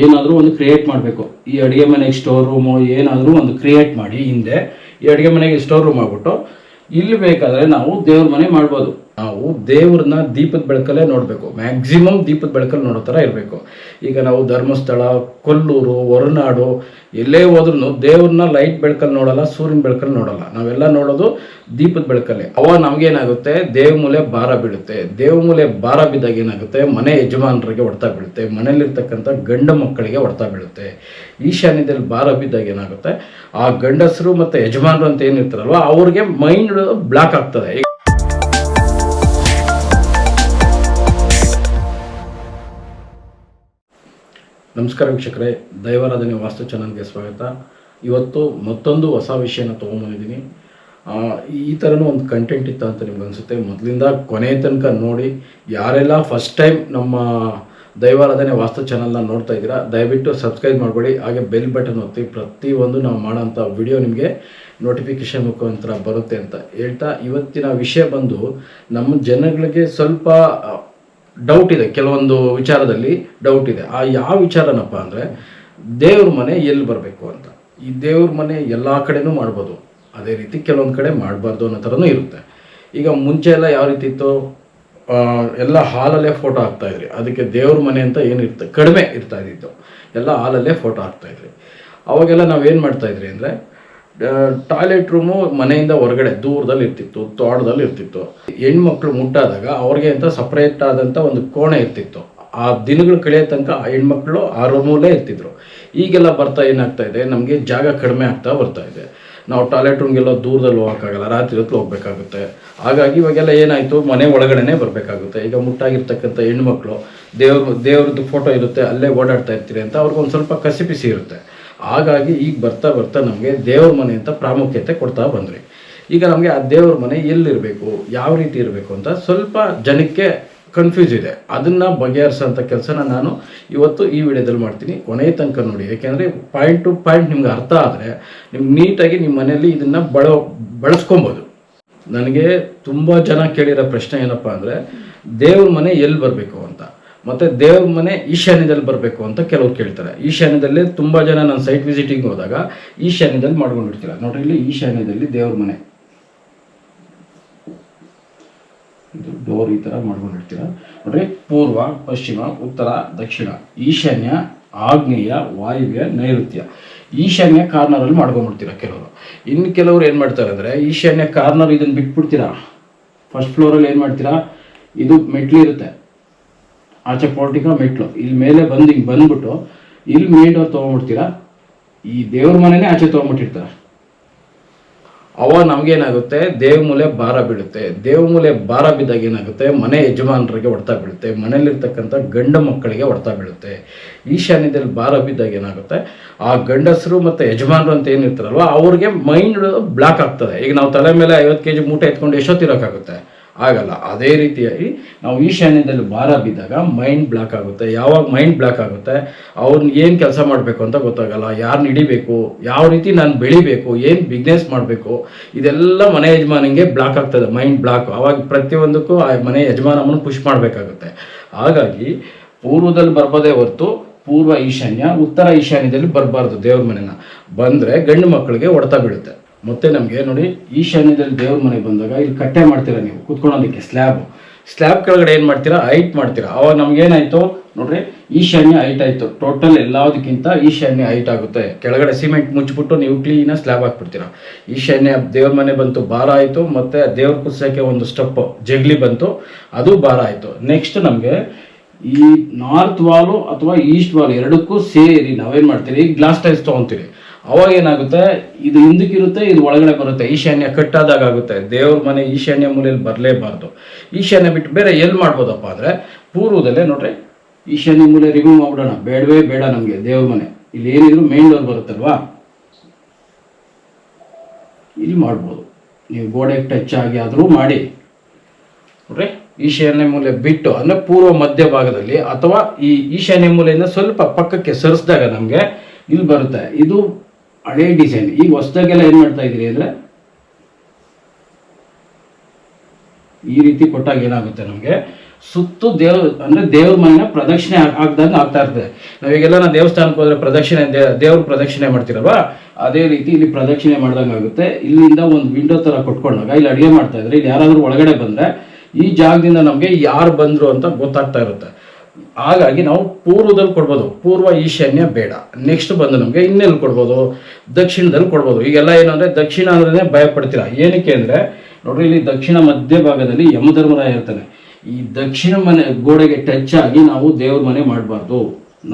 ಏನಾದರೂ ಒಂದು ಕ್ರಿಯೇಟ್ ಮಾಡಬೇಕು. ಈ ಅಡುಗೆ ಮನೆಗೆ ಸ್ಟೋರ್ ರೂಮು ಏನಾದರೂ ಒಂದು ಕ್ರಿಯೇಟ್ ಮಾಡಿ ಹಿಂದೆ ಈ ಅಡುಗೆ ಮನೆಗೆ ಸ್ಟೋರ್ ರೂಮ್ ಆಗ್ಬಿಟ್ಟು ಇಲ್ಲಿ ಬೇಕಾದರೆ ನಾವು ದೇವ್ರ ಮನೆ ಮಾಡ್ಬೋದು. ನಾವು ದೇವ್ರನ್ನ ದೀಪದ ಬೆಳಕಲ್ಲೇ ನೋಡಬೇಕು. ಮ್ಯಾಕ್ಸಿಮಮ್ ದೀಪದ ಬೆಳಕಲ್ಲಿ ನೋಡೋ ಥರ ಇರಬೇಕು. ಈಗ ನಾವು ಧರ್ಮಸ್ಥಳ, ಕೊಲ್ಲೂರು, ಹೊರನಾಡು ಎಲ್ಲೇ ಹೋದ್ರೂ ದೇವ್ರನ್ನ ಲೈಟ್ ಬೆಳಕಲ್ಲಿ ನೋಡಲ್ಲ, ಸೂರ್ಯನ ಬೆಳಕಲ್ಲಿ ನೋಡಲ್ಲ. ನಾವೆಲ್ಲ ನೋಡೋದು ದೀಪದ ಬೆಳಕಲ್ಲಿ. ಅವ ನಮಗೇನಾಗುತ್ತೆ ದೇವ ಮೂಲೆ ಭಾರ ಬೀಳುತ್ತೆ. ದೇವ ಮೂಲೆ ಭಾರ ಬಿದ್ದಾಗ ಏನಾಗುತ್ತೆ? ಮನೆ ಯಜಮಾನರಿಗೆ ಹೊಡ್ತಾ ಬೀಳುತ್ತೆ. ಮನೆಯಲ್ಲಿರ್ತಕ್ಕಂಥ ಗಂಡ ಮಕ್ಕಳಿಗೆ ಹೊಡ್ತಾ ಬೀಳುತ್ತೆ. ಈಶಾನ್ಯದಲ್ಲಿ ಭಾರ ಬಿದ್ದಾಗ ಏನಾಗುತ್ತೆ? ಆ ಗಂಡಸರು ಮತ್ತು ಯಜಮಾನರು ಅಂತ ಏನಿರ್ತಾರಲ್ವ, ಅವ್ರಿಗೆ ಮೈಂಡ್ ಬ್ಲಾಕ್ ಆಗ್ತದೆ. ನಮಸ್ಕಾರ ವೀಕ್ಷಕರೇ, ದೈವಾರಾಧನೆ ವಾಸ್ತು ಚಾನಲ್ಗೆ ಸ್ವಾಗತ. ಇವತ್ತು ಮತ್ತೊಂದು ಹೊಸ ವಿಷಯನ ತೊಗೊಂಬಂದಿದ್ದೀನಿ ಈ ಥರನೂ ಒಂದು ಕಂಟೆಂಟ್ ಇತ್ತು ಅಂತ ನಿಮ್ಗೆ ಅನಿಸುತ್ತೆ. ಮೊದಲಿಂದ ಕೊನೆ ತನಕ ನೋಡಿ, ಯಾರೆಲ್ಲ ಫಸ್ಟ್ ಟೈಮ್ ನಮ್ಮ ದೈವಾರಾಧನೆ ವಾಸ್ತು ಚಾನಲ್ನ ನೋಡ್ತಾ ಇದ್ದೀರಾ, ದಯವಿಟ್ಟು ಸಬ್ಸ್ಕ್ರೈಬ್ ಮಾಡಬೇಡಿ. ಹಾಗೆ ಬೆಲ್ ಬಟನ್ ಒತ್ತಿ ಪ್ರತಿಯೊಂದು ನಾವು ಮಾಡೋಂಥ ವಿಡಿಯೋ ನಿಮಗೆ ನೋಟಿಫಿಕೇಶನ್ ಮುಖಾಂತರ ಬರುತ್ತೆ ಅಂತ ಹೇಳ್ತಾ, ಇವತ್ತಿನ ವಿಷಯ ಬಂದು ನಮ್ಮ ಜನಗಳಿಗೆ ಸ್ವಲ್ಪ ಡೌಟ್ ಇದೆ. ಕೆಲವೊಂದು ವಿಚಾರದಲ್ಲಿ ಡೌಟ್ ಇದೆ. ಆ ಯಾವ ವಿಚಾರನಪ್ಪ ಅಂದರೆ, ದೇವ್ರ ಮನೆ ಎಲ್ಲಿ ಬರಬೇಕು ಅಂತ. ಈ ದೇವ್ರ ಮನೆ ಎಲ್ಲ ಕಡೆನೂ ಮಾಡ್ಬೋದು. ಅದೇ ರೀತಿ ಕೆಲವೊಂದು ಕಡೆ ಮಾಡಬಾರ್ದು ಅನ್ನೋ ಥರನೂ ಇರುತ್ತೆ. ಈಗ ಮುಂಚೆ ಎಲ್ಲ ಯಾವ ರೀತಿ ಇತ್ತು? ಎಲ್ಲ ಹಾಲಲ್ಲೇ ಫೋಟೋ ಹಾಕ್ತಾ ಇದ್ರಿ. ಅದಕ್ಕೆ ದೇವ್ರ ಮನೆ ಅಂತ ಏನಿರ್ತ ಕಡಿಮೆ ಇರ್ತಾ ಇದ್ದಿತ್ತು. ಎಲ್ಲ ಹಾಲಲ್ಲೇ ಫೋಟೋ ಹಾಕ್ತಾಯಿದ್ರಿ ಅವಾಗೆಲ್ಲ ನಾವೇನು ಮಾಡ್ತಾ ಇದ್ರಿ ಅಂದರೆ ಟಾಯ್ಲೆಟ್ ರೂಮು ಮನೆಯಿಂದ ಹೊರಗಡೆ ದೂರದಲ್ಲಿ ಇರ್ತಿತ್ತು, ತೋಟದಲ್ಲಿ ಇರ್ತಿತ್ತು. ಹೆಣ್ಮಕ್ಳು ಮುಟ್ಟಾದಾಗ ಅವ್ರಿಗೆ ಅಂತ ಸಪ್ರೇಟ್ ಆದಂಥ ಒಂದು ಕೋಣೆ ಇರ್ತಿತ್ತು. ಆ ದಿನಗಳು ಕಳೆಯೋ ತನಕ ಆ ಹೆಣ್ಮಕ್ಳು ಆ ರೂಮಲ್ಲೇ ಇರ್ತಿದ್ರು. ಈಗೆಲ್ಲ ಬರ್ತಾ ಏನಾಗ್ತಾ ಇದೆ? ನಮಗೆ ಜಾಗ ಕಡಿಮೆ ಆಗ್ತಾ ಬರ್ತಾ ಇದೆ. ನಾವು ಟಾಯ್ಲೆಟ್ ರೂಮ್ಗೆಲ್ಲ ದೂರದಲ್ಲಿ ಹೋಗೋಕ್ಕಾಗಲ್ಲ, ರಾತ್ರಿ ಹೊತ್ತು ಹೋಗ್ಬೇಕಾಗುತ್ತೆ. ಹಾಗಾಗಿ ಇವಾಗೆಲ್ಲ ಏನಾಯಿತು? ಮನೆ ಒಳಗಡೆನೇ ಬರಬೇಕಾಗುತ್ತೆ. ಈಗ ಮುಟ್ಟಾಗಿರ್ತಕ್ಕಂಥ ಹೆಣ್ಮಕ್ಳು, ದೇವ್ರ, ದೇವ್ರದ್ದು ಫೋಟೋ ಇರುತ್ತೆ, ಅಲ್ಲೇ ಓಡಾಡ್ತಾ ಇರ್ತೀರಿ ಅಂತ ಅವ್ರಿಗೊಂದು ಸ್ವಲ್ಪ ಕಸಿಪಿಸಿ ಇರುತ್ತೆ. ಹಾಗಾಗಿ ಈಗ ಬರ್ತಾ ಬರ್ತಾ ನಮಗೆ ದೇವ್ರ ಮನೆ ಅಂತ ಪ್ರಾಮುಖ್ಯತೆ ಕೊಡ್ತಾ ಬಂದ್ರಿ ಈಗ ನಮಗೆ ಆ ದೇವ್ರ ಮನೆ ಎಲ್ಲಿರಬೇಕು, ಯಾವ ರೀತಿ ಇರಬೇಕು ಅಂತ ಸ್ವಲ್ಪ ಜನಕ್ಕೆ ಕನ್ಫ್ಯೂಸ್ ಇದೆ. ಅದನ್ನು ಬಗೆಹರಿಸೋಂಥ ಕೆಲಸನ ನಾನು ಇವತ್ತು ಈ ವಿಡಿಯೋದಲ್ಲಿ ಮಾಡ್ತೀನಿ. ಕೊನೆಯ ತನಕ ನೋಡಿ. ಯಾಕೆಂದರೆ ಪಾಯಿಂಟ್ ಟು ಪಾಯಿಂಟ್ ನಿಮ್ಗೆ ಅರ್ಥ ಆದರೆ ನಿಮ್ಗೆ ನೀಟಾಗಿ ನಿಮ್ಮ ಮನೆಯಲ್ಲಿ ಇದನ್ನು ಬಳ, ಬಳಸ್ಕೊಬೋದು. ನನಗೆ ತುಂಬ ಜನ ಕೇಳಿರೋ ಪ್ರಶ್ನೆ ಏನಪ್ಪ ಅಂದರೆ, ದೇವ್ರ ಮನೆ ಎಲ್ಲಿ ಬರಬೇಕು ಅಂತ. ಮತ್ತು ದೇವ್ರ ಮನೆ ಈಶಾನ್ಯದಲ್ಲಿ ಬರಬೇಕು ಅಂತ ಕೆಲವ್ರು ಕೇಳ್ತಾರೆ. ಈಶಾನ್ಯದಲ್ಲಿ ತುಂಬ ಜನ ನಾನು ಸೈಟ್ ವಿಸಿಟಿಂಗ್ ಹೋದಾಗ ಈಶಾನ್ಯದಲ್ಲಿ ಮಾಡ್ಕೊಂಡಿರ್ತೀರ. ನೋಡ್ರಿ, ಇಲ್ಲಿ ಈಶಾನ್ಯದಲ್ಲಿ ದೇವ್ರ ಮನೆ. ಇದು ಡೋರ್ ಈ ಥರ ಮಾಡ್ಕೊಂಡಿರ್ತೀರ. ನೋಡ್ರಿ, ಪೂರ್ವ, ಪಶ್ಚಿಮ, ಉತ್ತರ, ದಕ್ಷಿಣ. ಈಶಾನ್ಯ, ಆಗ್ನೇಯ, ವಾಯುವ್ಯ, ನೈಋತ್ಯ. ಈಶಾನ್ಯ ಕಾರ್ನರಲ್ಲಿ ಮಾಡ್ಕೊಂಡ್ಬಿಡ್ತೀರ ಕೆಲವರು. ಇನ್ನು ಕೆಲವರು ಏನು ಮಾಡ್ತಾರೆ ಅಂದರೆ, ಈಶಾನ್ಯ ಕಾರ್ನರ್ ಇದನ್ನು ಬಿಟ್ಬಿಡ್ತೀರಾ? ಫಸ್ಟ್ ಫ್ಲೋರಲ್ಲಿ ಏನು ಮಾಡ್ತೀರಾ? ಇದು ಮೆಟ್ಲಿರುತ್ತೆ ಆಚೆ ಪೋರ್ಟಿಕ, ಮೆಟ್ಲು. ಇಲ್ಲಿ ಮೇಲೆ ಬಂದು ಹಿಂಗೆ ಬಂದ್ಬಿಟ್ಟು ಇಲ್ಲಿ ಮೇನ್ ಡೋರ್ ತೊಗೊಂಡ್ಬಿಡ್ತೀರಾ? ಈ ದೇವ್ರ ಮನೆನೇ ಆಚೆ ತೊಗೊಂಡ್ಬಿಟ್ಟಿರ್ತಾರೆ. ಅವ ನಮಗೇನಾಗುತ್ತೆ? ದೇವ್ ಮೂಲೆ ಭಾರ ಬೀಳುತ್ತೆ. ದೇವ್ ಮೂಲೆ ಭಾರ ಬಿದ್ದಾಗ ಏನಾಗುತ್ತೆ? ಮನೆ ಯಜಮಾನರಿಗೆ ಹೊಡ್ತಾ ಬೀಳುತ್ತೆ. ಮನೆಯಲ್ಲಿರ್ತಕ್ಕಂಥ ಗಂಡ ಮಕ್ಕಳಿಗೆ ಹೊಡ್ತಾ ಬೀಳುತ್ತೆ. ಈಶಾನ್ಯದಲ್ಲಿ ಭಾರ ಬಿದ್ದಾಗ ಏನಾಗುತ್ತೆ? ಆ ಗಂಡಸರು ಮತ್ತು ಯಜಮಾನರು ಅಂತ ಏನಿರ್ತಾರಲ್ವ, ಅವ್ರಿಗೆ ಮೈಂಡ್ ಬ್ಲಾಕ್ ಆಗ್ತದೆ. ಈಗ ನಾವು ತಲೆ ಮೇಲೆ ಐವತ್ತು ಕೆ ಜಿ ಮೂಟೆ ಎತ್ಕೊಂಡು ಎಷ್ಟೊತ್ತಿರೋಕ್ಕಾಗುತ್ತೆ? ಆಗಲ್ಲ. ಅದೇ ರೀತಿಯಾಗಿ ನಾವು ಈಶಾನ್ಯದಲ್ಲಿ ಭಾರ ಬಿದ್ದಾಗ ಮೈಂಡ್ ಬ್ಲಾಕ್ ಆಗುತ್ತೆ. ಯಾವಾಗ ಮೈಂಡ್ ಬ್ಲಾಕ್ ಆಗುತ್ತೆ? ಅವ್ರನ್ನ ಏನು ಕೆಲಸ ಮಾಡಬೇಕು ಅಂತ ಗೊತ್ತಾಗಲ್ಲ. ಯಾರನ್ನ ಹಿಡಿಬೇಕು? ಯಾವ ರೀತಿ ನಾನು ಬೆಳಿಬೇಕು? ಏನು ಬಿಸ್ನೆಸ್ ಮಾಡಬೇಕು? ಇದೆಲ್ಲ ಮನೆ ಯಜಮಾನಿಗೆ ಬ್ಲಾಕ್ ಆಗ್ತದೆ. Mind block. ಅವಾಗ ಪ್ರತಿಯೊಂದಕ್ಕೂ ಆ ಮನೆ ಯಜಮಾನಮ್ಮನ್ನು ಪುಷ್ ಮಾಡಬೇಕಾಗುತ್ತೆ. ಹಾಗಾಗಿ ಪೂರ್ವದಲ್ಲಿ ಬರ್ಬೋದೇ ಹೊರತು ಪೂರ್ವ ಈಶಾನ್ಯ, ಉತ್ತರ ಈಶಾನ್ಯದಲ್ಲಿ ಬರಬಾರ್ದು ದೇವ್ರ ಮನೆನ. ಬಂದರೆ ಗಂಡು ಮಕ್ಕಳಿಗೆ ಹೊಡೆತ ಬೀಳುತ್ತೆ. ಮತ್ತೆ ನಮಗೆ ನೋಡಿ ಈಶಾನ್ಯದಲ್ಲಿ ದೇವ್ರ ಮನೆಗೆ ಬಂದಾಗ ಇಲ್ಲಿ ಕಟ್ಟೆ ಮಾಡ್ತೀರಾ ನೀವು? ಕುತ್ಕೊಳ್ಳೋದಕ್ಕೆ ಸ್ಲ್ಯಾಬ್ ಸ್ಲ್ಯಾಬ್ ಕೆಳಗಡೆ ಏನು ಮಾಡ್ತೀರಾ? ಹೈಟ್ ಮಾಡ್ತೀರಾ. ಅವಾಗ ನಮಗೇನಾಯಿತು ನೋಡ್ರಿ ಈಶಾನ್ಯ ಹೈಟ್ ಆಯ್ತು. ಟೋಟಲ್ ಎಲ್ಲದಕ್ಕಿಂತ ಈಶಾನ್ಯ ಹೈಟ್ ಆಗುತ್ತೆ. ಕೆಳಗಡೆ ಸಿಮೆಂಟ್ ಮುಚ್ಚಿಬಿಟ್ಟು ನೀವು ಕ್ಲೀನಾಗಿ ಸ್ಲ್ಯಾಬ್ ಹಾಕ್ಬಿಡ್ತೀರಾ. ಈಶಾನ್ಯ ದೇವ್ರ ಮನೆ ಬಂತು, ಭಾರ ಆಯಿತು, ಮತ್ತೆ ದೇವ್ರ ಕುಸಕ್ಕೆ ಒಂದು ಸ್ಟೆಪ್ ಜಗ್ಲಿ ಬಂತು, ಅದು ಭಾರ ಆಯಿತು. ನೆಕ್ಸ್ಟ್ ನಮಗೆ ಈ ನಾರ್ತ್ ವಾಲು ಅಥವಾ ಈಸ್ಟ್ ವಾಲ್ ಎರಡಕ್ಕೂ ಸೇರಿ ನಾವೇನು ಮಾಡ್ತೀರಿ? ಗ್ಲಾಸ್ ಟೈಲ್ಸ್ ತೊಗೊತೀರಿ. ಅವಾಗ ಏನಾಗುತ್ತೆ ಇದು ಹಿಂದಕ್ಕಿರುತ್ತೆ ಇದು ಒಳಗಡೆ ಬರುತ್ತೆ. ಈಶಾನ್ಯ ಕಟ್ಟಾದಾಗ ಆಗುತ್ತೆ. ದೇವ್ರ ಮನೆ ಈಶಾನ್ಯ ಮೂಲೆಯಲ್ಲಿ ಬರಲೇಬಾರ್ದು. ಈಶಾನ್ಯ ಬಿಟ್ಟು ಬೇರೆ ಎಲ್ಲಿ ಮಾಡ್ಬೋದಪ್ಪ ಅಂದರೆ, ಪೂರ್ವದಲ್ಲೇ ನೋಡ್ರಿ, ಈಶಾನ್ಯ ಮೂಲೆ ರಿಮೂವ್ ಮಾಡ್ಬಿಡೋಣ. ಬೇಡವೇ ಬೇಡ ನಮಗೆ, ದೇವ್ರ ಮನೆ. ಇಲ್ಲಿ ಏನಿದ್ರು ಮೇನ್ ಡೋರ್ ಬರುತ್ತಲ್ವಾ? ಇಲ್ಲಿ ಮಾಡ್ಬೋದು. ನೀವು ಗೋಡೆಗೆ ಟಚ್ ಆಗಿ ಆದರೂ ಮಾಡಿ. ನೋಡ್ರಿ, ಈಶಾನ್ಯ ಮೂಲೆ ಬಿಟ್ಟು, ಅಂದರೆ ಪೂರ್ವ ಮಧ್ಯ ಭಾಗದಲ್ಲಿ, ಅಥವಾ ಈ ಈಶಾನ್ಯ ಮೂಲೆಯಿಂದ ಸ್ವಲ್ಪ ಪಕ್ಕಕ್ಕೆ ಸರಿಸಿದಾಗ ನಮಗೆ ಇಲ್ಲಿ ಬರುತ್ತೆ. ಇದು ಹಳೆ ಡಿಸೈನ್ ಈ ಹೊಸದಾಗೆಲ್ಲ ಏನು ಮಾಡ್ತಾ ಇದ್ರಿ ಅಂದರೆ ಈ ರೀತಿ ಕೊಟ್ಟಾಗ ಏನಾಗುತ್ತೆ ನಮಗೆ? ಸುತ್ತು ದೇವ್, ಅಂದ್ರೆ ದೇವ್ರ ಮನೆಯ ಪ್ರದಕ್ಷಿಣೆ ಆಗ್- ಆಗ್ದಂಗೆ ಆಗ್ತಾ ಇರ್ತದೆ. ನಾವೀಗೆಲ್ಲ ನಾವು ದೇವಸ್ಥಾನಕ್ಕೆ ಹೋದ್ರೆ ಪ್ರದಕ್ಷಿಣೆ ದೇವ್ರ ಪ್ರದಕ್ಷಿಣೆ ಮಾಡ್ತಿರಲ್ವಾ? ಅದೇ ರೀತಿ ಇಲ್ಲಿ ಪ್ರದಕ್ಷಿಣೆ ಮಾಡ್ದಂಗೆ ಆಗುತ್ತೆ. ಇಲ್ಲಿಂದ ಒಂದು ವಿಂಡೋ ತರ ಕೊಟ್ಕೊಂಡಾಗ, ಇಲ್ಲಿ ಅಡುಗೆ ಮಾಡ್ತಾ ಇದ್ರೆ, ಇಲ್ಲಿ ಯಾರಾದರೂ ಒಳಗಡೆ ಬಂದ್ರೆ, ಈ ಜಾಗದಿಂದ ನಮಗೆ ಯಾರು ಬಂದ್ರು ಅಂತ ಗೊತ್ತಾಗ್ತಾ ಇರುತ್ತೆ. ಹಾಗಾಗಿ ನಾವು ಪೂರ್ವದಲ್ಲಿ ಕೊಡ್ಬೋದು. ಪೂರ್ವ ಈಶಾನ್ಯ ಬೇಡ. ನೆಕ್ಸ್ಟ್ ಬಂದು ನಮಗೆ ಇನ್ನೆಲ್ಲಿ ಕೊಡ್ಬೋದು? ದಕ್ಷಿಣದಲ್ಲಿ ಕೊಡ್ಬೋದು. ಈಗೆಲ್ಲ ಏನಂದರೆ ದಕ್ಷಿಣ ಅಂದ್ರೆ ಭಯ ಪಡ್ತೀರಾ ಏನಕ್ಕೆ ಅಂದರೆ, ನೋಡ್ರಿ, ಇಲ್ಲಿ ದಕ್ಷಿಣ ಮಧ್ಯ ಭಾಗದಲ್ಲಿ ಯಮಧರ್ಮರಾಯ ಇರ್ತಾನೆ. ಈ ದಕ್ಷಿಣ ಮನೆ, ಗೋಡೆಗೆ ಟಚ್ ಆಗಿ ನಾವು ದೇವ್ರ ಮನೆ ಮಾಡಬಾರ್ದು.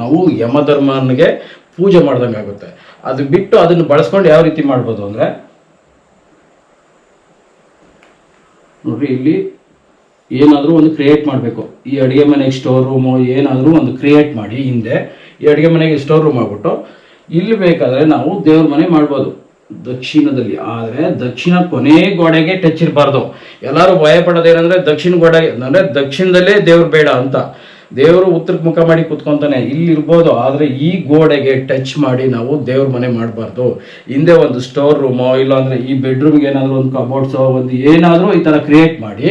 ನಾವು ಯಮಧರ್ಮನಿಗೆ ಪೂಜೆ ಮಾಡ್ದಂಗೆ ಆಗುತ್ತೆ. ಅದು ಬಿಟ್ಟು ಅದನ್ನು ಬಳಸ್ಕೊಂಡು ಯಾವ ರೀತಿ ಮಾಡ್ಬೋದು ಅಂದರೆ, ನೋಡ್ರಿ, ಇಲ್ಲಿ ಏನಾದರೂ ಒಂದು ಕ್ರಿಯೇಟ್ ಮಾಡಬೇಕು. ಈ ಅಡುಗೆ ಮನೆಗೆ ಸ್ಟೋರ್ ರೂಮು ಏನಾದರೂ ಒಂದು ಕ್ರಿಯೇಟ್ ಮಾಡಿ ಹಿಂದೆ ಈ ಅಡುಗೆ ಮನೆಗೆ ಸ್ಟೋರ್ ರೂಮ್ ಆಗ್ಬಿಟ್ಟು ಇಲ್ಲಿ ಬೇಕಾದರೆ ನಾವು ದೇವ್ರ ಮನೆ ಮಾಡ್ಬೋದು. ದಕ್ಷಿಣದಲ್ಲಿ. ಆದರೆ ದಕ್ಷಿಣ ಕೊನೆ ಗೋಡೆಗೆ ಟಚ್ ಇರಬಾರ್ದು. ಎಲ್ಲರೂ ಭಯ ಪಡೋದೇನಂದ್ರೆ ದಕ್ಷಿಣ ಗೋಡೆ, ಅಂದರೆ ದಕ್ಷಿಣದಲ್ಲೇ ದೇವ್ರು ಬೇಡ ಅಂತ. ದೇವರು ಉತ್ತರಕ್ಕೆ ಮುಖ ಮಾಡಿ ಕೂತ್ಕೊಂತಾನೆ ಇಲ್ಲಿ ಇರ್ಬೋದು. ಆದರೆ ಈ ಗೋಡೆಗೆ ಟಚ್ ಮಾಡಿ ನಾವು ದೇವ್ರ ಮನೆ ಮಾಡಬಾರ್ದು. ಹಿಂದೆ ಒಂದು ಸ್ಟೋರ್ ರೂಮೋ ಇಲ್ಲಾಂದರೆ ಈ ಬೆಡ್ರೂಮ್ಗೆ ಏನಾದರೂ ಒಂದು ಕಬೋರ್ಡ್ಸೋ ಒಂದು ಏನಾದರೂ ಈ ಥರ ಕ್ರಿಯೇಟ್ ಮಾಡಿ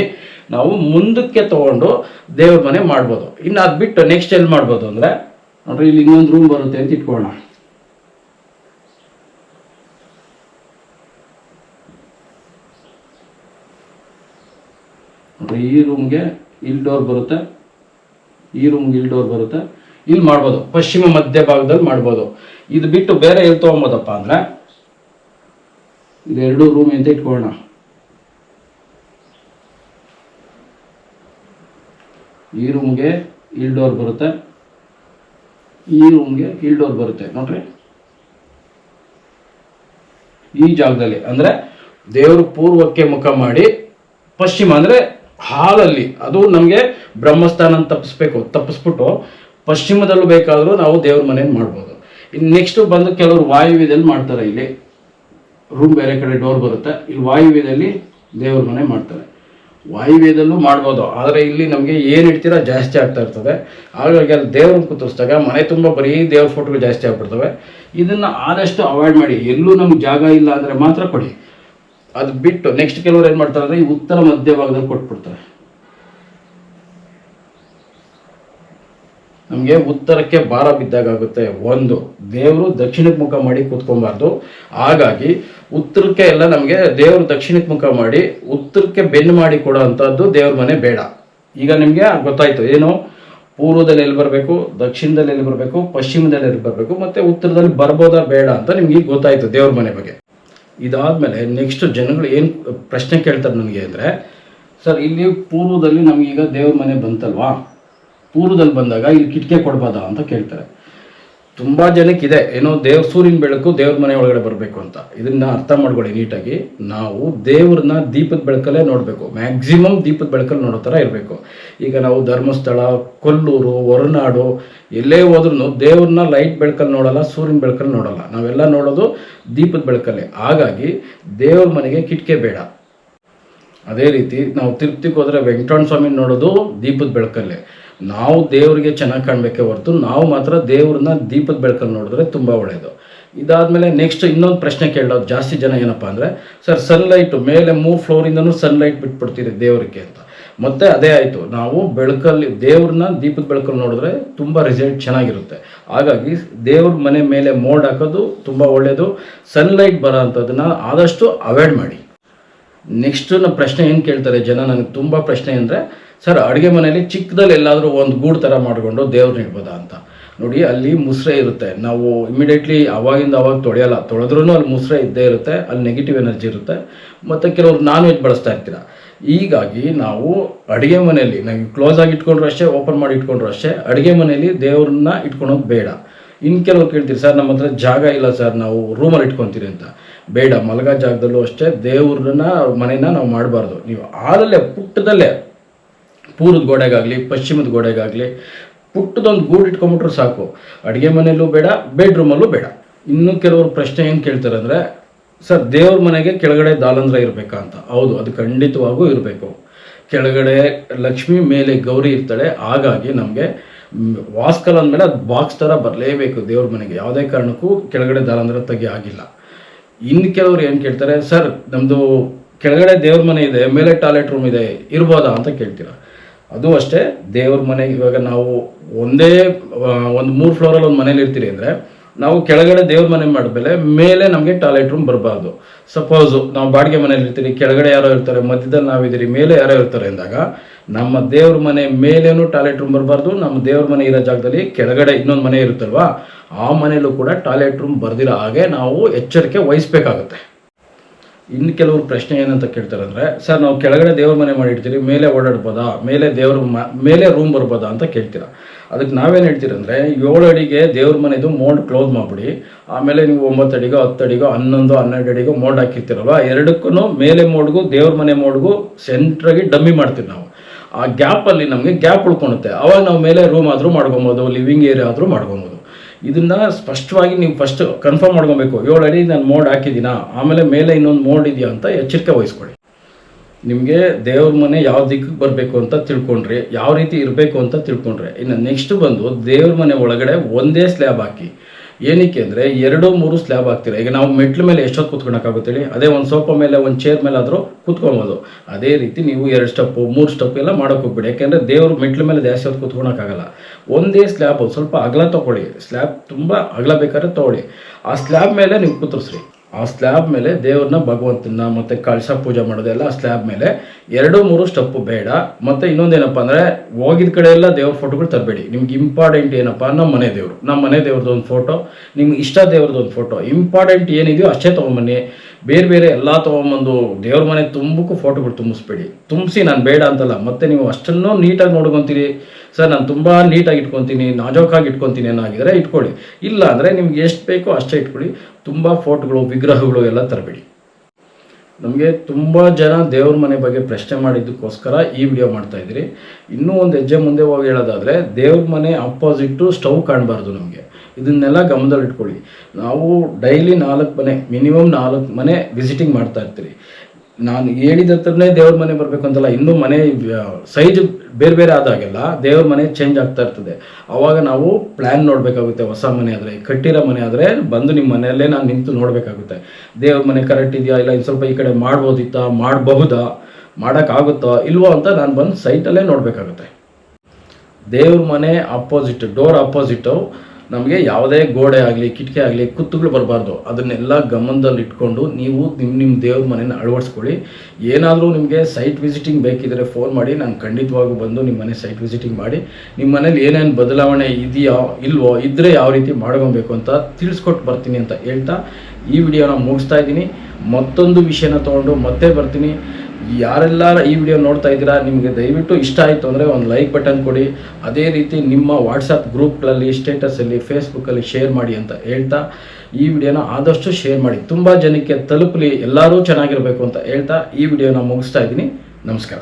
ನಾವು ಮುಂದಕ್ಕೆ ತಗೊಂಡು ದೇವ್ರ ಮನೆ ಮಾಡ್ಬೋದು. ಇನ್ನು ಅದು ಬಿಟ್ಟು ನೆಕ್ಸ್ಟ್ ಎಲ್ಲಿ ಮಾಡ್ಬೋದು ಅಂದರೆ? ನೋಡ್ರಿ, ಇಲ್ಲಿ ಇನ್ನೊಂದು ರೂಮ್ ಬರುತ್ತೆ ಅಂತ ಇಟ್ಕೊಳ್ಳೋಣ. ನೋಡ್ರಿ, ಈ ರೂಮ್ಗೆ ಇಲ್ಲಿ ಡೋರ್ ಬರುತ್ತೆ. ಈ ರೂಮ್ಗೆ ಇಲ್ಲಿ ಡೋರ್ ಬರುತ್ತೆ. ಇಲ್ಲಿ ಮಾಡ್ಬೋದು. ಪಶ್ಚಿಮ ಮಧ್ಯ ಭಾಗದಲ್ಲಿ ಮಾಡ್ಬೋದು. ಇದು ಬಿಟ್ಟು ಬೇರೆ ಎಲ್ಲಿ ತೊಗೊಬೋದಪ್ಪ ಅಂದ್ರೆ? ಇದೆರಡು ರೂಮ್ ಅಂತ ಇಟ್ಕೊಳ್ಳೋಣ. ಈ ರೂಮ್ಗೆ ಇಲ್ ಡೋರ್ ಬರುತ್ತೆ. ಈ ರೂಮ್ಗೆ ಇಲ್ ಡೋರ್ ಬರುತ್ತೆ. ನೋಡ್ರಿ. ಈ ಜಾಗದಲ್ಲಿ ಅಂದ್ರೆ ದೇವರು ಪೂರ್ವಕ್ಕೆ ಮುಖ ಮಾಡಿ ಪಶ್ಚಿಮ ಅಂದ್ರೆ ಹಾಲಲ್ಲಿ. ಅದು ನಮಗೆ ಬ್ರಹ್ಮಸ್ಥಾನ ತಪ್ಪಿಸ್ಬೇಕು. ತಪ್ಪಿಸ್ಬಿಟ್ಟು ಪಶ್ಚಿಮದಲ್ಲೂ ಬೇಕಾದರೂ ನಾವು ದೇವ್ರ ಮನೆ ಮಾಡ್ಬೋದು. ಇನ್ನು ನೆಕ್ಸ್ಟ್ ಬಂದು ಕೆಲವರು ವಾಯುವ್ಯದಲ್ಲಿ ಮಾಡ್ತಾರೆ ಇಲ್ಲಿ. ರೂಮ್ ಬೇರೆ ಕಡೆ ಡೋರ್ ಬರುತ್ತೆ. ಇಲ್ಲಿ ವಾಯುವ್ಯದಲ್ಲಿ ದೇವ್ರ ಮನೆ ಮಾಡ್ತಾರೆ. ವಾಯುವ್ಯದಲ್ಲೂ ಮಾಡ್ಬೋದು. ಆದರೆ ಇಲ್ಲಿ ನಮಗೆ ಏನು ಇಡ್ತೀರಾ ಜಾಸ್ತಿ ಆಗ್ತಾ ಇರ್ತದೆ. ಹಾಗಾಗಿ ಅಲ್ಲಿ ದೇವ್ರನ್ನ ಕೂತಿಸ್ದಾಗ ಮನೆ ತುಂಬ ಬರೀ ದೇವ್ರ ಫೋಟೋಗಳು ಜಾಸ್ತಿ ಆಗ್ಬಿಡ್ತವೆ. ಇದನ್ನು ಆದಷ್ಟು ಅವಾಯ್ಡ್ ಮಾಡಿ. ಎಲ್ಲೂ ನಮ್ಗೆ ಜಾಗ ಇಲ್ಲ ಅಂದರೆ ಮಾತ್ರ ಕೊಡಿ. ಅದು ಬಿಟ್ಟು ನೆಕ್ಸ್ಟ್ ಕೆಲವರು ಏನು ಮಾಡ್ತಾರೆ ಅಂದರೆ ಈ ಉತ್ತರ ಮಧ್ಯ ಭಾಗದಲ್ಲಿ ಕೊಟ್ಬಿಡ್ತಾರೆ. ನಮಗೆ ಉತ್ತರಕ್ಕೆ ಭಾರ ಬಿದ್ದಾಗುತ್ತೆ ಒಂದು, ದೇವರು ದಕ್ಷಿಣಕ್ಕೆ ಮುಖ ಮಾಡಿ ಕೂತ್ಕೊಬಾರ್ದು. ಹಾಗಾಗಿ, ಉತ್ತರಕ್ಕೆ ಎಲ್ಲ ನಮಗೆ ದೇವರು ದಕ್ಷಿಣಕ್ಕೆ ಮುಖ ಮಾಡಿ, ಉತ್ತರಕ್ಕೆ ಬೆನ್ನು ಮಾಡಿ ಕೊಡೋ ಅಂಥದ್ದು ದೇವ್ರ ಮನೆ ಬೇಡ. ಈಗ ನಿಮಗೆ ಗೊತ್ತಾಯ್ತು, ಏನು? ಪೂರ್ವದಲ್ಲಿ ಎಲ್ಲಿ ಬರಬೇಕು, ದಕ್ಷಿಣದಲ್ಲಿ ಎಲ್ಲಿ ಬರಬೇಕು, ಪಶ್ಚಿಮದಲ್ಲಿ ಎಲ್ಲಿ ಬರಬೇಕು, ಮತ್ತೆ ಉತ್ತರದಲ್ಲಿ ಬರ್ಬೋದಾ ಬೇಡ ಅಂತ ನಿಮ್ಗೆ ಈಗ ಗೊತ್ತಾಯ್ತು ದೇವ್ರ ಮನೆ ಬಗ್ಗೆ. ಇದಾದಮೇಲೆ ನೆಕ್ಸ್ಟ್ ಜನಗಳು ಏನು ಪ್ರಶ್ನೆ ಕೇಳ್ತಾರೆ ನನಗೆ ಅಂದರೆ, ಸರ್, ಇಲ್ಲಿ ಪೂರ್ವದಲ್ಲಿ ನಮಗೀಗ ದೇವ್ರ ಮನೆ ಬಂತಲ್ವಾ? ಪೂರ್ವದಲ್ಲಿ ಬಂದಾಗ ಇಲ್ಲಿ ಕಿಟಕಿ ಕೊಡ್ಬೋದಾ ಅಂತ ಕೇಳ್ತಾರೆ. ತುಂಬ ಜನಕ್ಕಿದೆ, ಏನೋ ದೇವ್ರ ಸೂರ್ಯನ ಬೆಳಕು ದೇವ್ರ ಮನೆ ಒಳಗಡೆ ಬರಬೇಕು ಅಂತ. ಇದನ್ನ ಅರ್ಥ ಮಾಡ್ಕೊಳ್ಳಿ ನೀಟಾಗಿ. ನಾವು ದೇವ್ರನ್ನ ದೀಪದ ಬೆಳಕಲ್ಲೇ ನೋಡಬೇಕು. ಮ್ಯಾಕ್ಸಿಮಮ್ ದೀಪದ ಬೆಳಕಲ್ಲಿ ನೋಡೋ ಥರ ಇರಬೇಕು. ಈಗ ನಾವು ಧರ್ಮಸ್ಥಳ, ಕೊಲ್ಲೂರು, ಹೊರನಾಡು, ಎಲ್ಲೇ ಹೋದ್ರೂ ದೇವ್ರನ್ನ ಲೈಟ್ ಬೆಳಕಲ್ಲಿ ನೋಡಲ್ಲ ಸೂರ್ಯನ ಬೆಳಕಲ್ಲಿ ನೋಡಲ್ಲ. ನಾವೆಲ್ಲ ನೋಡೋದು ದೀಪದ ಬೆಳಕಲ್ಲೇ. ಹಾಗಾಗಿ ದೇವ್ರ ಮನೆಗೆ ಕಿಟಕಿ ಬೇಡ. ಅದೇ ರೀತಿ ನಾವು ತಿರುಪ್ತಿಗೆ ಹೋದರೆ ವೆಂಕಟರಮಣ ಸ್ವಾಮಿ ನೋಡೋದು ದೀಪದ ಬೆಳಕಲ್ಲೇ. ನಾವು ದೇವರಿಗೆ ಚೆನ್ನಾಗಿ ಕಾಣಬೇಕೆ ಹೊರತು ನಾವು ಮಾತ್ರ ದೇವ್ರನ್ನ ದೀಪದ ಬೆಳಕಲ್ಲಿ ನೋಡಿದ್ರೆ ತುಂಬ ಒಳ್ಳೆಯದು ಇದಾದಮೇಲೆ ನೆಕ್ಸ್ಟ್ ಇನ್ನೊಂದು ಪ್ರಶ್ನೆ ಕೇಳೋದು ಜಾಸ್ತಿ ಜನ ಏನಪ್ಪ ಅಂದರೆ, ಸರ್ ಸನ್ಲೈಟು ಮೇಲೆ ಮೂರು ಫ್ಲೋರಿಂದನೂ ಸನ್ಲೈಟ್ ಬಿಟ್ಬಿಡ್ತೀರಿ ದೇವರಿಗೆ ಅಂತ. ಮತ್ತೆ ಅದೇ ಆಯಿತು. ನಾವು ಬೆಳಕಲ್ಲಿ ದೇವ್ರನ್ನ ದೀಪದ ಬೆಳಕಲ್ಲಿ ನೋಡಿದ್ರೆ ತುಂಬ ರಿಸಲ್ಟ್ ಚೆನ್ನಾಗಿರುತ್ತೆ. ಹಾಗಾಗಿ ದೇವ್ರ ಮನೆ ಮೇಲೆ ಮೋಡ್ ಹಾಕೋದು ತುಂಬ ಒಳ್ಳೆಯದು ಸನ್ಲೈಟ್ ಬರೋ ಅಂಥದ್ದನ್ನು ಆದಷ್ಟು ಅವಾಯ್ಡ್ ಮಾಡಿ. ನೆಕ್ಸ್ಟ್ ಪ್ರಶ್ನೆ ಏನು ಕೇಳ್ತಾರೆ ಜನ? ನನಗೆ ತುಂಬ ಪ್ರಶ್ನೆ ಅಂದರೆ ಸರ್, ಅಡುಗೆ ಮನೆಯಲ್ಲಿ ಚಿಕ್ಕದಲ್ಲಿ ಎಲ್ಲಾದರೂ ಒಂದು ಗೂಡು ಥರ ಮಾಡಿಕೊಂಡು ದೇವ್ರನ್ನ ಇಡ್ಬೋದಾ ಅಂತ. ನೋಡಿ, ಅಲ್ಲಿ ಮುಸ್ರೆ ಇರುತ್ತೆ. ನಾವು ಇಮಿಡಿಯೇಟ್ಲಿ ಅವಾಗಿಂದ ಅವಾಗ ತೊಳೆಯಲ್ಲ. ತೊಳೆದ್ರೂ ಅಲ್ಲಿ ಮುಸ್ರೆ ಇದ್ದೇ ಇರುತ್ತೆ. ಅಲ್ಲಿ ನೆಗೆಟಿವ್ ಎನರ್ಜಿ ಇರುತ್ತೆ. ಮತ್ತು ಕೆಲವರು ನಾನ್ ವೆಜ್ ಬಳಸ್ತಾ ಇರ್ತೀರ? ಹೀಗಾಗಿ ನಾವು ಅಡುಗೆ ಮನೆಯಲ್ಲಿ, ನಾವು ಕ್ಲೋಸ್ ಆಗಿ ಇಟ್ಕೊಂಡ್ರು ಅಷ್ಟೇ ಓಪನ್ ಮಾಡಿ ಇಟ್ಕೊಂಡ್ರು ಅಷ್ಟೇ, ಅಡುಗೆ ಮನೆಯಲ್ಲಿ ದೇವ್ರನ್ನ ಇಟ್ಕೊಳೋದು ಬೇಡ. ಇನ್ನು ಕೆಲವ್ರು ಕೇಳ್ತೀರಿ, ಸರ್, ನಮ್ಮ ಹತ್ರ ಜಾಗ ಇಲ್ಲ ಸರ್, ನಾವು ರೂಮಲ್ಲಿ ಇಟ್ಕೊತೀರಿ ಅಂತ. ಬೇಡ, ಮಲಗ ಜಾಗದಲ್ಲೂ ಅಷ್ಟೇ ದೇವ್ರನ್ನ, ಮನೆನ ನಾವು ಮಾಡಬಾರ್ದು. ನೀವು ಆದಲ್ಲೇ ಪುಟ್ಟದಲ್ಲೇ ಪೂರ್ವದ ಗೋಡೆಗಾಗಲಿ, ಪಶ್ಚಿಮದ ಗೋಡೆಗಾಗಲಿ, ಪುಟ್ಟದೊಂದು ಗೂಡು ಇಟ್ಕೊಂಬಿಟ್ರೆ ಸಾಕು. ಅಡುಗೆ ಮನೆಯಲ್ಲೂ ಬೇಡ ಬೆಡ್ರೂಮಲ್ಲೂ ಬೇಡ. ಇನ್ನು ಕೆಲವರು ಪ್ರಶ್ನೆ ಏನು ಕೇಳ್ತಾರೆ ಅಂದರೆ ಸರ್, ದೇವ್ರ ಮನೆಗೆ ಕೆಳಗಡೆ ದಾಲಂದ್ರ ಇರಬೇಕಾ ಅಂತ. ಹೌದು, ಅದು ಖಂಡಿತವಾಗೂ ಇರಬೇಕು. ಕೆಳಗಡೆ ಲಕ್ಷ್ಮಿ, ಮೇಲೆ ಗೌರಿ ಇರ್ತಾಳೆ, ಹಾಗಾಗಿ ನಮಗೆ ವಾಸ್ಕಲ್ ಅಂದಮೇಲೆ ಅದು ಬಾಕ್ಸ್ ಥರ ಬರಲೇಬೇಕು ದೇವ್ರ ಮನೆಗೆ. ಯಾವುದೇ ಕಾರಣಕ್ಕೂ ಕೆಳಗಡೆ ದಾಲಂದ್ರ ತೆಗಿ ಆಗಿಲ್ಲ. ಇನ್ನು ಕೆಲವರು ಏನು ಕೇಳ್ತಾರೆ, ಸರ್ ನಮ್ಮದು ಕೆಳಗಡೆ ದೇವ್ರ ಮನೆ ಇದೆ, ಮೇಲೆ ಟಾಯ್ಲೆಟ್ ರೂಮ್ ಇದೆ, ಇರ್ಬೋದಾ? ಅಂತ ಕೇಳ್ತೀರಾ. ಅದು ಅಷ್ಟೇ, ದೇವ್ರ ಮನೆ ಇವಾಗ ನಾವು ಒಂದೇ ಒಂದು ಮೂರು ಫ್ಲೋರಲ್ಲಿ ಒಂದು ಮನೇಲಿ ಇರ್ತೀರಿ ಅಂದರೆ, ನಾವು ಕೆಳಗಡೆ ದೇವ್ರ ಮನೆ ಮಾಡಿದ್ಮೇಲೆ ಮೇಲೆ ನಮಗೆ ಟಾಯ್ಲೆಟ್ ರೂಮ್ ಬರಬಾರ್ದು. ಸಪೋಸು ನಾವು ಬಾಡಿಗೆ ಮನೇಲಿ ಇರ್ತೀರಿ ಕೆಳಗಡೆ ಯಾರೋ ಇರ್ತಾರೆ, ಮಧ್ಯದಲ್ಲಿ ನಾವಿದ್ದೀರಿ ಮೇಲೆ ಯಾರೋ ಇರ್ತಾರೆ ಅಂದಾಗ, ನಮ್ಮ ದೇವ್ರ ಮನೆ ಮೇಲೇನು ಟಾಯ್ಲೆಟ್ ರೂಮ್ ಬರಬಾರ್ದು, ನಮ್ಮ ದೇವ್ರ ಮನೆ ಇರೋ ಜಾಗದಲ್ಲಿ ಕೆಳಗಡೆ ಇನ್ನೊಂದು ಮನೆ ಇರುತ್ತಲ್ವಾ, ಆ ಮನೆಯಲ್ಲೂ ಕೂಡ ಟಾಯ್ಲೆಟ್ ರೂಮ್ ಬರ್ದಿರೋ ಹಾಗೆ ನಾವು ಎಚ್ಚರಿಕೆ ವಹಿಸ್ಬೇಕಾಗುತ್ತೆ. ಇನ್ನು ಕೆಲವರು ಪ್ರಶ್ನೆ ಏನಂತ ಕೇಳ್ತಾರೆ ಅಂದರೆ ಸರ್, ನಾವು ಕೆಳಗಡೆ ದೇವ್ರ ಮನೆ ಮಾಡಿರ್ತೀರಿ ಮೇಲೆ ಓಡಾಡ್ಬೋದಾ? ಮೇಲೆ ದೇವ್ರ ಮೇಲೆ ರೂಮ್ ಬರ್ಬೋದಾ? ಅಂತ ಕೇಳ್ತೀರಾ. ಅದಕ್ಕೆ ನಾವೇನು ಹೇಳ್ತೀರಂದ್ರೆ, ಏಳು ಅಡಿಗೆ ದೇವ್ರ ಮನೆದು ಮೋಡ್ ಕ್ಲೋಸ್ ಮಾಡಿಬಿಡಿ. ಆಮೇಲೆ ನೀವು ಒಂಬತ್ತು ಅಡಿಗೋ, ಹತ್ತು ಅಡಿಗೋ, ಹನ್ನೊಂದು, ಹನ್ನೆರಡು ಅಡಿಗೋ ಮೋಡ್ ಹಾಕಿರ್ತೀರಲ್ವ? ಎರಡಕ್ಕೂ ಮೇಲೆ ಮೋಡ್ಗೂ ದೇವ್ರ ಮನೆ ಮೋಡ್ಗೂ ಸೆಂಟ್ರಾಗಿ ಡಮ್ಮಿ ಮಾಡ್ತೀವಿ ನಾವು. ಆ ಗ್ಯಾಪಲ್ಲಿ ನಮಗೆ ಗ್ಯಾಪ್ ಉಳ್ಕೊಳುತ್ತೆ ಅವಾಗ ನಾವು ಮೇಲೆ ರೂಮ್ ಆದರೂ ಮಾಡ್ಕೊಬೋದು ಲಿವಿಂಗ್ ಏರಿಯಾ ಆದರೂ ಮಾಡ್ಕೊಬೋದು. ಇದನ್ನ ಸ್ಪಷ್ಟವಾಗಿ ನೀವು ಫಸ್ಟ್ ಕನ್ಫರ್ಮ್ ಮಾಡ್ಕೊಬೇಕು. ಏಳು ಅಡಿ ನಾನು ಮೋಡ್ ಹಾಕಿದ್ದೀನಾ? ಆಮೇಲೆ ಮೇಲೆ ಇನ್ನೊಂದು ಮೋಡ್ ಇದೆಯಾ ಅಂತ ಎಚ್ಚರಿಕೆ ವಹಿಸ್ಕೊಳ್ಳಿ ನಿಮಗೆ ದೇವ್ರ ಮನೆ ಯಾವ ದಿಕ್ಕಿಗೆ ಬರಬೇಕು ಅಂತ ತಿಳ್ಕೊಂಡ್ರಿ, ಯಾವ ರೀತಿ ಇರಬೇಕು ಅಂತ ತಿಳ್ಕೊಂಡ್ರೆ. ಇನ್ನು ನೆಕ್ಸ್ಟ್ ಬಂದು ದೇವ್ರ ಮನೆ ಒಳಗಡೆ ಒಂದೇ ಸ್ಲ್ಯಾಬ್ ಹಾಕಿ. ಏನಕ್ಕೆ ಅಂದರೆ ಎರಡು ಮೂರು ಸ್ಲ್ಯಾಬ್ ಹಾಕ್ತೀರ? ಈಗ ನಾವು ಮೆಟ್ಲ ಮೇಲೆ ಎಷ್ಟೊತ್ತು ಕೂತ್ಕೊಳಕ್ಕಾಗುತ್ತೇಳಿ ಅದೇ ಒಂದು ಸೋಫಾ ಮೇಲೆ, ಒಂದು ಚೇರ್ ಮೇಲೆ ಆದರೂ ಕೂತ್ಕೊಬೋದು ಅದೇ ರೀತಿ ನೀವು ಎರಡು ಸ್ಟೆಪ್ಪು ಮೂರು ಸ್ಟೆಪ್ ಎಲ್ಲ ಮಾಡೋಕೆ ಹೋಗ್ಬೇಡಿ. ಯಾಕೆಂದರೆ ದೇವರು ಮೆಟ್ಲ ಮೇಲೆ ಜಾಸ್ತಿ ಹೊತ್ತು ಕೂತ್ಕೊಳಕ್ಕಾಗಲ್ಲ. ಒಂದೇ ಸ್ಲ್ಯಾಬ್ ಸ್ವಲ್ಪ ಅಗಲ ತೊಗೊಳ್ಳಿ. ಸ್ಲ್ಯಾಬ್ ತುಂಬ ಅಗಲ ಬೇಕಾದ್ರೆ ತೊಗೊಳ್ಳಿ. ಆ ಸ್ಲ್ಯಾಬ್ ಮೇಲೆ ನೀವು ಕೂತರಿಸ್ರಿ. ಆ ಸ್ಲ್ಯಾಬ್ ಮೇಲೆ ದೇವ್ರನ್ನ ಭಗವಂತನ ಮತ್ತೆ ಕಳಶ ಪೂಜೆ ಮಾಡೋದೆಲ್ಲ ಆ ಸ್ಲ್ಯಾಬ್ ಮೇಲೆ. ಎರಡು, ಮೂರು ಸ್ಟೆಪ್ಪು ಬೇಡ. ಮತ್ತೆ ಇನ್ನೊಂದೇನಪ್ಪ ಅಂದರೆ ಹೋಗಿದ ಕಡೆ ಎಲ್ಲ ದೇವ್ರ ಫೋಟೋಗಳು ತರಬೇಡಿ. ನಿಮ್ಗೆ ಇಂಪಾರ್ಟೆಂಟ್ ಏನಪ್ಪ ನಮ್ಮ ಮನೆ ದೇವರು. ನಮ್ಮ ಮನೆ ದೇವ್ರದ್ದು ಒಂದು ಫೋಟೋ ನಿಮ್ಗೆ ಇಷ್ಟ ದೇವ್ರದ್ದು ಒಂದು ಫೋಟೋ ಇಂಪಾರ್ಟೆಂಟ್ ಏನಿದೆಯೋ ಅಷ್ಟೇ ತೊಗೊಂಬನ್ನಿ ಬೇರೆ ಬೇರೆ ಎಲ್ಲ ತೊಗೊಂಬಂದು ದೇವ್ರ ಮನೆ ತುಂಬಕ್ಕೂ ಫೋಟೋಗಳು ತುಂಬಿಸ್ಬೇಡಿ. ತುಂಬಿಸಿ, ನಾನು ಬೇಡ ಅಂತಲ್ಲ, ಮತ್ತೆ ನೀವು ಅಷ್ಟನ್ನೂ ನೀಟಾಗಿ ನೋಡ್ಕೊತೀರಿ. ಸರ್, ನಾನು ತುಂಬ ನೀಟಾಗಿ ಇಟ್ಕೊತೀನಿ, ನಾಜೋಕಾಗಿ ಇಟ್ಕೊತೀನಿ ಏನಾಗಿದ್ರೆ ಇಟ್ಕೊಳ್ಳಿ. ಇಲ್ಲ ಅಂದರೆ ನಿಮ್ಗೆ ಎಷ್ಟು ಬೇಕೋ ಅಷ್ಟೇ ಇಟ್ಕೊಳ್ಳಿ. ತುಂಬ ಫೋಟೋಗಳು ವಿಗ್ರಹಗಳು ಎಲ್ಲ ತರಬೇಡಿ. ನಮಗೆ ತುಂಬ ಜನ ದೇವ್ರ ಮನೆ ಬಗ್ಗೆ ಪ್ರಶ್ನೆ ಮಾಡಿದ್ದಕ್ಕೋಸ್ಕರ ಈ ವಿಡಿಯೋ ಮಾಡ್ತಾ ಇದ್ದೀರಿ. ಇನ್ನೂ ಒಂದು ಹೆಜ್ಜೆ ಮುಂದೆ ಹೋಗಿ ಹೇಳೋದಾದರೆ, ದೇವ್ರ ಮನೆ ಅಪೋಸಿಟ್ಟು ಸ್ಟವ್ ಕಾಣಬಾರ್ದು ನಮಗೆ. ಇದನ್ನೆಲ್ಲ ಗಮನದಲ್ಲಿ ಇಟ್ಕೊಳ್ಳಿ. ನಾವು ಡೈಲಿ ನಾಲ್ಕು ಮನೆ, ಮಿನಿಮಮ್ ನಾಲ್ಕು ಮನೆ ವಿಸಿಟಿಂಗ್ ಮಾಡ್ತಾ ಇರ್ತೀರಿ. ನಾನು ಹೇಳಿದ ಹತ್ರನೇ ದೇವ್ರ ಮನೆ ಬರಬೇಕು ಅಂತಲ್ಲ, ಇನ್ನೂ ಮನೆ ಸೈಜ್ ಬೇರೆ ಬೇರೆ ಆದಾಗೆಲ್ಲ ದೇವ್ರ ಮನೆ ಚೇಂಜ್ ಆಗ್ತಾ ಇರ್ತದೆ. ಆವಾಗ ನಾವು ಪ್ಲ್ಯಾನ್ ನೋಡಬೇಕಾಗುತ್ತೆ, ಹೊಸ ಮನೆ ಆದರೆ, ಕಟ್ಟಿರೋ ಮನೆ ಆದರೆ ಬಂದು ನಿಮ್ಮ ಮನೆಯಲ್ಲೇ ನಾನು ನಿಂತು ನೋಡಬೇಕಾಗುತ್ತೆ. ದೇವ್ರ ಮನೆ ಕರೆಕ್ಟ್ ಇದೆಯಾ ಇಲ್ಲ ಇನ್ನು ಸ್ವಲ್ಪ ಈ ಕಡೆ ಮಾಡ್ಬೋದಿತ್ತಾ, ಮಾಡಬಹುದಾ, ಮಾಡೋಕ್ಕಾಗುತ್ತಾ, ಇಲ್ವೋ ಅಂತ ನಾನು ಬಂದು ಸೈಟಲ್ಲೇ ನೋಡಬೇಕಾಗುತ್ತೆ. ದೇವ್ರ ಮನೆ ಅಪೋಸಿಟ್ ಡೋರ್ ಅಪೋಸಿಟು ನಮಗೆ ಯಾವುದೇ ಗೋಡೆ ಆಗಲಿ, ಕಿಟಕಿ ಆಗಲಿ, ಕುತ್ತುಗಳು ಬರಬಾರ್ದು. ಅದನ್ನೆಲ್ಲ ಗಮನದಲ್ಲಿ ಇಟ್ಕೊಂಡು ನೀವು ನಿಮ್ಮ ನಿಮ್ಮ ದೇವ್ರ ಮನೆನ ಅಳವಡಿಸ್ಕೊಳ್ಳಿ. ಏನಾದರೂ ನಿಮಗೆ ಸೈಟ್ ವಿಸಿಟಿಂಗ್ ಬೇಕಿದ್ರೆ ಫೋನ್ ಮಾಡಿ, ನಾನು ಖಂಡಿತವಾಗೂ ಬಂದು ನಿಮ್ಮ ಮನೆ ಸೈಟ್ ವಿಸಿಟಿಂಗ್ ಮಾಡಿ. ನಿಮ್ಮ ಮನೇಲಿ ಏನೇನು ಬದಲಾವಣೆ ಇದೆಯಾ, ಇಲ್ವೋ ಇದ್ದರೆ ಯಾವ ರೀತಿ ಮಾಡ್ಕೊಬೇಕು ಅಂತ ತಿಳಿಸ್ಕೊಟ್ಟು ಬರ್ತೀನಿ ಅಂತ ಹೇಳ್ತಾ ಈ ವಿಡಿಯೋನ ಮುಗಿಸ್ತಾ ಇದ್ದೀನಿ. ಮತ್ತೊಂದು ವಿಷಯನ ತೊಗೊಂಡು ಮತ್ತೆ ಬರ್ತೀನಿ. ಯಾರೆಲ್ಲ ಈ ವಿಡಿಯೋ ನೋಡ್ತಾ ಇದ್ದೀರಾ, ನಿಮಗೆ ದಯವಿಟ್ಟು ಇಷ್ಟ ಆಯಿತು ಅಂದರೆ ಒಂದು ಲೈಕ್ ಬಟನ್ ಕೊಡಿ. ಅದೇ ರೀತಿ ನಿಮ್ಮ ವಾಟ್ಸಪ್ ಗ್ರೂಪ್ಗಳಲ್ಲಿ ಸ್ಟೇಟಸಲ್ಲಿ ಫೇಸ್ಬುಕ್ಕಲ್ಲಿ ಶೇರ್ ಮಾಡಿ ಅಂತ ಹೇಳ್ತಾ, ಈ ವಿಡಿಯೋನ ಆದಷ್ಟು ಶೇರ್ ಮಾಡಿ. ತುಂಬ ಜನಕ್ಕೆ ತಲುಪಲಿ, ಎಲ್ಲರೂ ಚೆನ್ನಾಗಿರಬೇಕು ಅಂತ ಹೇಳ್ತಾ, ಈ ವಿಡಿಯೋನ ಮುಗಿಸ್ತಾ ಇದ್ದೀನಿ. ನಮಸ್ಕಾರ.